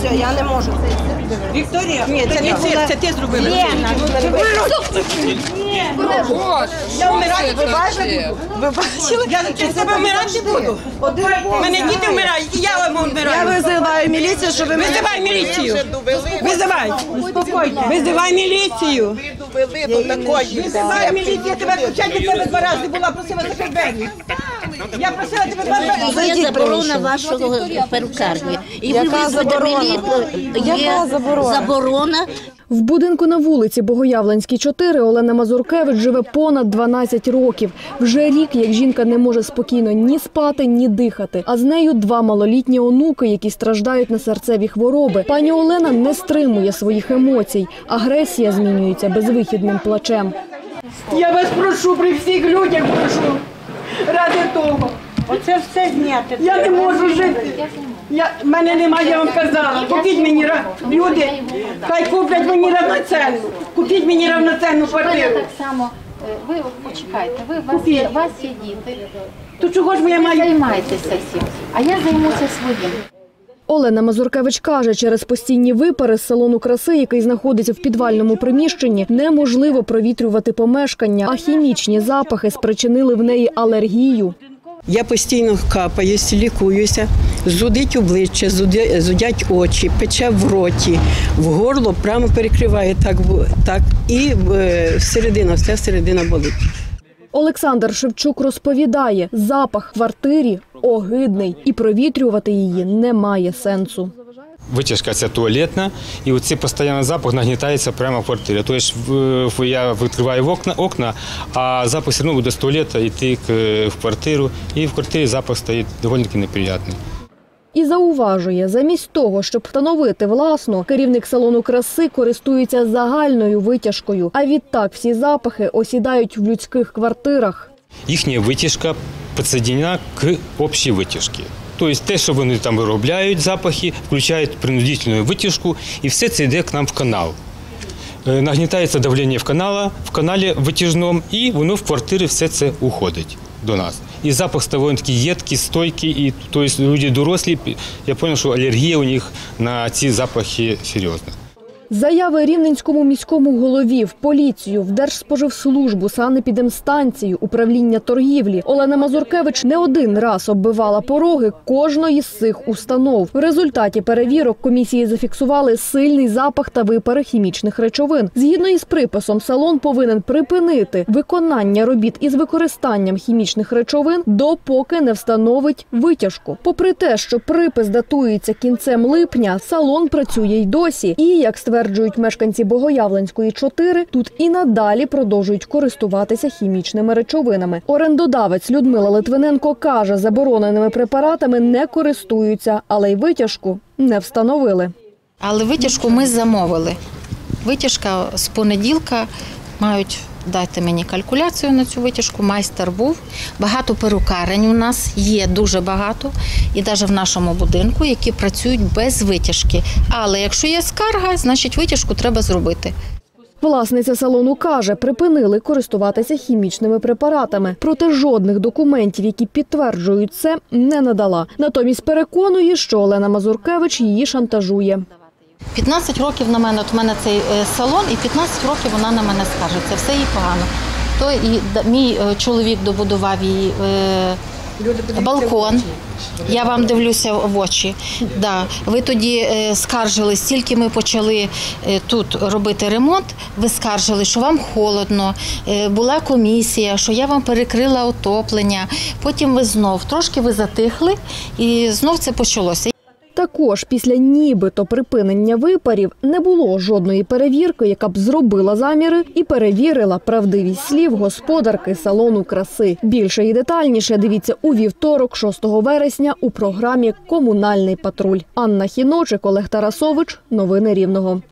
все, я не можу. Вікторія, Ні, це не була- це ти зробила. Лена, Я вмирати буду. ви бачили? Я через тебе вмирати буду. Мене діти вмирають, і я вам Я визиваю міліцію, що ви мене... Визивай міліцію. Визивай. Успокойте. Визивай міліцію. Визивай міліцію, я тебе від тебе два рази була, просила закрити двері. Я просила тебе два рази. Заборона вашого перукарні. І Яка заборона? Яка Є заборона? заборона. В будинку на вулиці Богоявленській, 4 Олена Мазуркевич живе понад 12 років. Вже рік, як жінка не може спокійно ні спати, ні дихати. А з нею два малолітні онуки, які страждають на серцеві хвороби. Пані Олена не стримує своїх емоцій. Агресія змінюється безвихідним плачем. Я вас прошу, при всіх людях прошу. Ради того. Оце все зняти. Я не можу жити. Я, мене немає, я вам казала. Купіть мені ра- люди, хай куплять мені равноценну. Купіть мені равноценну Ви квартиру. так само, е, ви почекайте, ви у вас є, у вас є діти. То чого ж ви маю? Займайтеся всім, а я займуся своїм. Олена Мазуркевич каже, через постійні випари з салону краси, який знаходиться в підвальному приміщенні, неможливо провітрювати помешкання, а хімічні запахи спричинили в неї алергію. Я постійно капаюсь, лікуюся, зудить обличчя, зудять очі, пече в роті, в горло прямо перекриває так, так і всередина, середина, вся середина болить. Олександр Шевчук розповідає, запах в квартирі огидний і провітрювати її немає сенсу. Витяжка ця туалетна, і оцей постійний запах нагнітається прямо в квартирі. Тобто я відкриваю окна, окна, а запах все одно буде з туалета йти в квартиру, і в квартирі запах стає доволі таки неприємний. І зауважує, замість того, щоб встановити власну, керівник салону краси користується загальною витяжкою. А відтак всі запахи осідають в людських квартирах. Їхня витяжка підсоединена к общій витяжці. Тобто те, що вони там виробляють запахи, включають принудительну витяжку, і все це йде к нам в канал. Е, Нагнітається давлення в канала, в каналі витяжному, і воно в квартирі все це уходить до нас. І запах став такий єдкий, стойкий, і тобто люди дорослі, я зрозумів, що алергія у них на ці запахи серйозна. Заяви рівненському міському голові в поліцію, в Держспоживслужбу, санепідемстанцію, управління торгівлі. Олена Мазуркевич не один раз оббивала пороги кожної з цих установ. В результаті перевірок комісії зафіксували сильний запах та випари хімічних речовин. Згідно із приписом, салон повинен припинити виконання робіт із використанням хімічних речовин, допоки не встановить витяжку. Попри те, що припис датується кінцем липня, салон працює й досі. І як стверджують мешканці Богоявленської 4, тут і надалі продовжують користуватися хімічними речовинами. Орендодавець Людмила Литвиненко каже, забороненими препаратами не користуються, але й витяжку не встановили. Але витяжку ми замовили. Витяжка з понеділка мають дати мені калькуляцію на цю витяжку. Майстер був. Багато перукарень у нас є дуже багато, і навіть в нашому будинку, які працюють без витяжки. Але якщо є скарга, значить витяжку треба зробити. Власниця салону каже, припинили користуватися хімічними препаратами. Проте жодних документів, які підтверджують це, не надала. Натомість переконує, що Олена Мазуркевич її шантажує. 15 років на мене, от в мене цей е, салон, і 15 років вона на мене скаржиться. Все їй погано. То і мій е, чоловік добудував їй е, балкон. Я вам дивлюся в очі. Да. Ви тоді е, скаржились, тільки ми почали тут робити ремонт. Ви скаржили, що вам холодно. Була комісія, що я вам перекрила отоплення. Потім ви знов трошки ви затихли, і знов це почалося. Також після нібито припинення випарів не було жодної перевірки, яка б зробила заміри і перевірила правдивість слів господарки салону краси. Більше і детальніше дивіться у вівторок, 6 вересня, у програмі Комунальний патруль. Анна Хіночик, Олег Тарасович. Новини Рівного.